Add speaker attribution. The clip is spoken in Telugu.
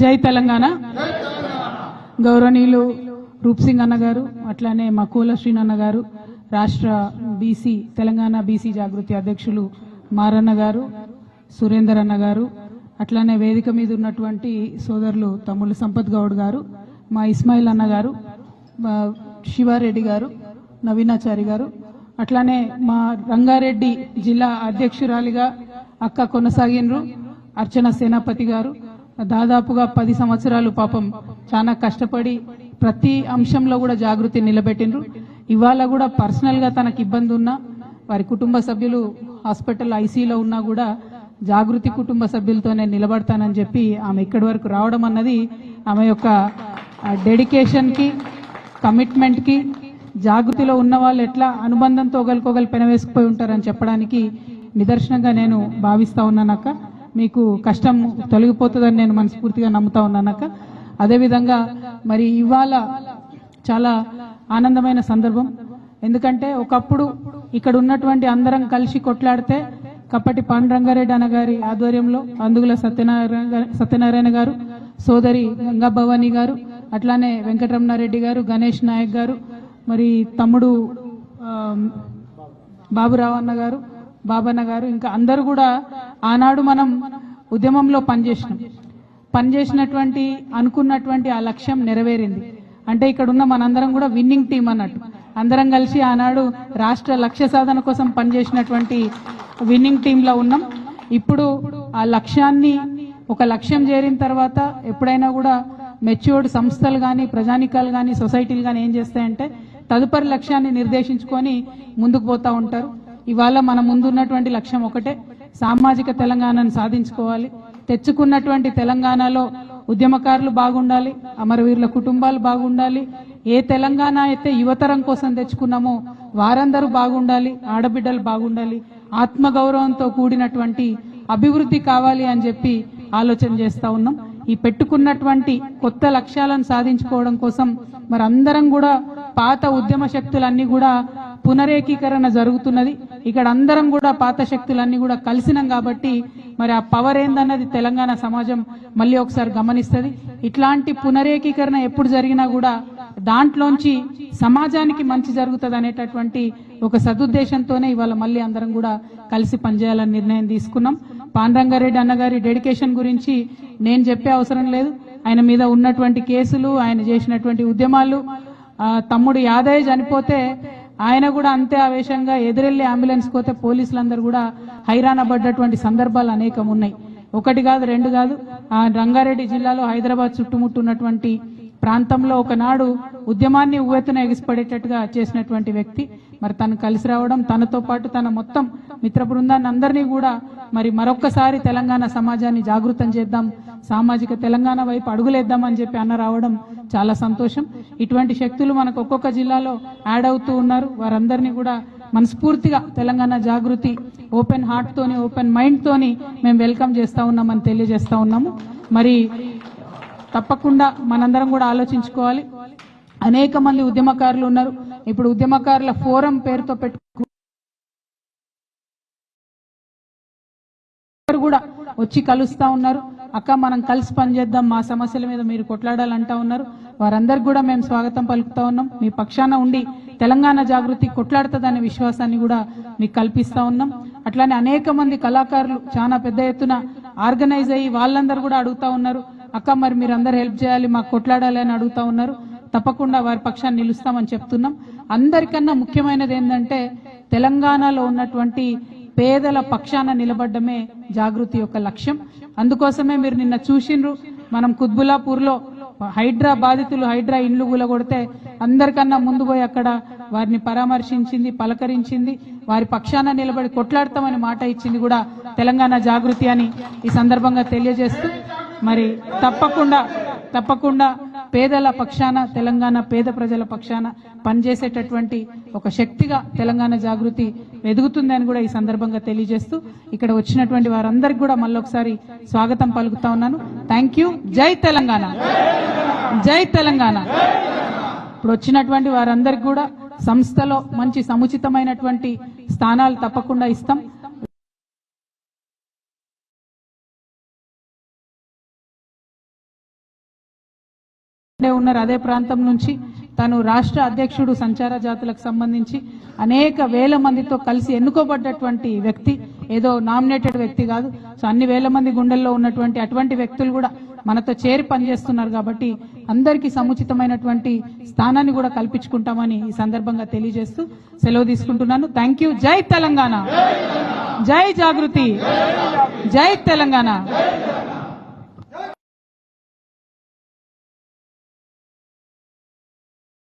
Speaker 1: జై తెలంగాణ. గౌరవనీయులు రూప్ సింగ్ అన్న గారు అట్లానే మకూల శ్రీనన్న గారు రాష్ట్ర బీసీ తెలంగాణ బీసీ జాగృతి అధ్యక్షులు మారన్న గారు సురేందర్ అన్న గారు అట్లానే వేదిక మీద ఉన్నటువంటి సోదరులు తమ్ముళ్ళు సంపత్ గౌడ్ గారు మా ఇస్మాయిల్ అన్న గారు మా శివారెడ్డి గారు నవీనాచారి గారు అట్లానే మా రంగారెడ్డి జిల్లా అధ్యక్షురాలిగా అక్క కొనసాగినరు అర్చన సేనాపతి గారు దాదాపుగా పది సంవత్సరాలు పాపం చాలా కష్టపడి ప్రతి అంశంలో కూడా జాగృతి నిలబెట్టినరు ఇవాళ కూడా పర్సనల్గా తనకు ఇబ్బంది ఉన్నా వారి కుటుంబ సభ్యులు హాస్పిటల్ ఐసీలో ఉన్నా కూడా జాగృతి కుటుంబ సభ్యులతోనే నిలబడతానని చెప్పి ఆమె ఇక్కడి వరకు రావడం అన్నది ఆమె యొక్క డెడికేషన్కి కమిట్మెంట్కి జాగృతిలో ఉన్న వాళ్ళు ఎట్లా అనుబంధంతో ఒకరికొకరు పెనవేసుకుపోయి ఉంటారని చెప్పడానికి నిదర్శనంగా నేను భావిస్తా ఉన్నానక్క. మీకు కష్టం తొలగిపోతుందని నేను మనస్ఫూర్తిగా నమ్ముతా ఉన్నానక్క అదేవిధంగా మరి ఇవాళ చాలా ఆనందమైన సందర్భం. ఎందుకంటే ఒకప్పుడు ఇక్కడ ఉన్నటువంటి అందరం కలిసి కొట్లాడితే కప్పటి పాండురంగారెడ్డి అన్న గారి ఆధ్వర్యంలో అందుగుల సత్యనారాయణ సత్యనారాయణ గారు సోదరి గంగా భవాని గారు అట్లానే వెంకటరమణారెడ్డి గారు గణేష్ నాయక్ గారు మరి తమ్ముడు బాబురావు అన్న గారు బాబన్న గారు ఇంకా అందరూ కూడా ఆనాడు మనం ఉద్యమంలో పనిచేసినాం. పనిచేసినటువంటి అనుకున్నటువంటి ఆ లక్ష్యం నెరవేరింది. అంటే ఇక్కడ ఉన్న మనందరం కూడా విన్నింగ్ టీం అన్నట్టు. అందరం కలిసి ఆనాడు రాష్ట్ర లక్ష్య సాధన కోసం పనిచేసినటువంటి విన్నింగ్ టీంలో ఉన్నాం. ఇప్పుడు ఆ లక్ష్యాన్ని ఒక లక్ష్యం చేరిన తర్వాత ఎప్పుడైనా కూడా మెచ్యూర్డ్ సంస్థలు కానీ ప్రజానికాలు కానీ సొసైటీలు కానీ ఏం చేస్తాయంటే తదుపరి లక్ష్యాన్ని నిర్దేశించుకొని ముందుకు పోతూ ఉంటారు. ఇవాళ మన ముందున్నటువంటి లక్ష్యం ఒకటే సామాజిక తెలంగాణను సాధించుకోవాలి. తెచ్చుకున్నటువంటి తెలంగాణలో ఉద్యమకారులు బాగుండాలి అమరవీరుల కుటుంబాలు బాగుండాలి. ఏ తెలంగాణ అయితే యువతరం కోసం తెచ్చుకున్నామో వారందరూ బాగుండాలి ఆడబిడ్డలు బాగుండాలి ఆత్మగౌరవంతో కూడినటువంటి అభివృద్ధి కావాలి అని చెప్పి ఆలోచన చేస్తా ఉన్నాం. ఈ పెట్టుకున్నటువంటి కొత్త లక్ష్యాలను సాధించుకోవడం కోసం మరి అందరం కూడా పాత ఉద్యమ శక్తులన్నీ కూడా పునరేకీకరణ జరుగుతున్నది. ఇక్కడ అందరం కూడా పాత శక్తులన్నీ కూడా కలిసినాం కాబట్టి మరి ఆ పవర్ ఏందన్నది తెలంగాణ సమాజం మళ్ళీ ఒకసారి గమనిస్తుంది. ఇట్లాంటి పునరేకీకరణ ఎప్పుడు జరిగినా కూడా దాంట్లోంచి సమాజానికి మంచి జరుగుతుంది అనేటటువంటి ఒక సదుద్దేశంతోనే ఇవాళ మళ్ళీ అందరం కూడా కలిసి పనిచేయాలని నిర్ణయం తీసుకున్నాం. పాండ్రంగారెడ్డి అన్నగారి డెడికేషన్ గురించి నేను చెప్పే అవసరం లేదు. ఆయన మీద ఉన్నటువంటి కేసులు ఆయన చేసినటువంటి ఉద్యమాలు తమ్ముడు యాదయ్య చనిపోతే ఆయన కూడా అంతే ఆవేశంగా ఎదురెళ్ళి అంబులెన్స్ పోతే పోలీసులందరూ కూడా హైరాణ పడ్డటువంటి సందర్భాలు అనేకం ఉన్నాయి. ఒకటి కాదు రెండు కాదు. ఆ రంగారెడ్డి జిల్లాలో హైదరాబాద్ చుట్టుముట్టున్నటువంటి ప్రాంతంలో ఒకనాడు ఉద్యమాన్ని ఉవ్వెత్తున ఎగిసిపడేటట్టుగా చేసినటువంటి వ్యక్తి. మరి తను కలిసి రావడం తనతో పాటు తన మొత్తం మిత్ర బృందాన్ని అందరినీ కూడా మరి మరొక్కసారి తెలంగాణ సమాజాన్ని జాగృతం చేద్దాం. సామాజిక తెలంగాణ వైపు అడుగులేద్దామని చెప్పి అన్న రావడం చాలా సంతోషం. ఇటువంటి శక్తులు మనకు ఒక్కొక్క జిల్లాలో యాడ్ అవుతూ ఉన్నారు. వారందరినీ కూడా మనస్ఫూర్తిగా తెలంగాణ జాగృతి ఓపెన్ హార్ట్ తోని ఓపెన్ మైండ్ తోని మేము వెల్కమ్ చేస్తూ ఉన్నామని తెలియజేస్తూ ఉన్నాము. మరి తప్పకుండా మనందరం కూడా ఆలోచించుకోవాలి. అనేక మంది ఉద్యమకారులు ఉన్నారు. ఇప్పుడు ఉద్యమకారుల ఫోరం పేరుతో పెట్టు కూడా వచ్చి కలుస్తా ఉన్నారు. అక్క మనం కలిసి పనిచేద్దాం మా సమస్యల మీద మీరు కొట్లాడాలంటా ఉన్నారు. వారందరికి కూడా మేము స్వాగతం పలుకుతా ఉన్నాం. మీ పక్షాన ఉండి తెలంగాణ జాగృతి కొట్లాడుతుందనే విశ్వాసాన్ని కూడా మీకు కల్పిస్తా ఉన్నాం. అట్లానే అనేక మంది కళాకారులు చాలా పెద్ద ఎత్తున ఆర్గనైజ్ అయ్యి వాళ్ళందరూ కూడా అడుగుతా ఉన్నారు. అక్క మరి మీరు అందరు హెల్ప్ చేయాలి మాకు కొట్లాడాలి అని అడుగుతా ఉన్నారు. తప్పకుండా వారి పక్షాన్ని నిలుస్తామని చెప్తున్నాం. అందరికన్నా ముఖ్యమైనది ఏంటంటే తెలంగాణలో ఉన్నటువంటి పేదల పక్షాన నిలబడ్డమే జాగృతి యొక్క లక్ష్యం. అందుకోసమే మీరు నిన్న చూసిండ్రు మనం కుత్బులాపూర్లో హైడ్రా బాధితులు హైడ్రా ఇండ్లు కూలగొడితే అందరికన్నా ముందు పోయి అక్కడ వారిని పరామర్శించింది పలకరించింది వారి పక్షాన నిలబడి కొట్లాడతామని మాట ఇచ్చింది కూడా తెలంగాణ జాగృతి అని ఈ సందర్భంగా తెలియజేస్తూ మరి తప్పకుండా తప్పకుండా పేదల పక్షాన తెలంగాణ పేద ప్రజల పక్షాన పనిచేసేటటువంటి ఒక శక్తిగా తెలంగాణ జాగృతి ఎదుగుతుందని కూడా ఈ సందర్భంగా తెలియజేస్తూ ఇక్కడ వచ్చినటువంటి వారందరికి కూడా మళ్ళొకసారి స్వాగతం పలుకుతా ఉన్నాను. థ్యాంక్ యూ జై తెలంగాణ. జై తెలంగాణ. ఇప్పుడు వచ్చినటువంటి వారందరికి కూడా సంస్థలో మంచి సముచితమైనటువంటి స్థానాలు తప్పకుండా ఇస్తాం. ఉన్నారు. అదే ప్రాంతం నుంచి తను రాష్ట్ర అధ్యక్షుడు సంచార జాతులకు సంబంధించి అనేక వేల మందితో కలిసి ఎన్నుకోబడ్డటువంటి వ్యక్తి ఏదో నామినేటెడ్ వ్యక్తి కాదు. సో అన్ని వేల మంది గుండెల్లో ఉన్నటువంటి అటువంటి వ్యక్తులు కూడా మనతో చేరి పనిచేస్తున్నారు కాబట్టి అందరికీ సముచితమైనటువంటి స్థానాన్ని కూడా కల్పించుకుంటామని ఈ సందర్భంగా తెలియజేస్తూ సెలవు తీసుకుంటున్నాను. థ్యాంక్ యూ జై తెలంగాణ. జై జాగృతి. జై తెలంగాణ.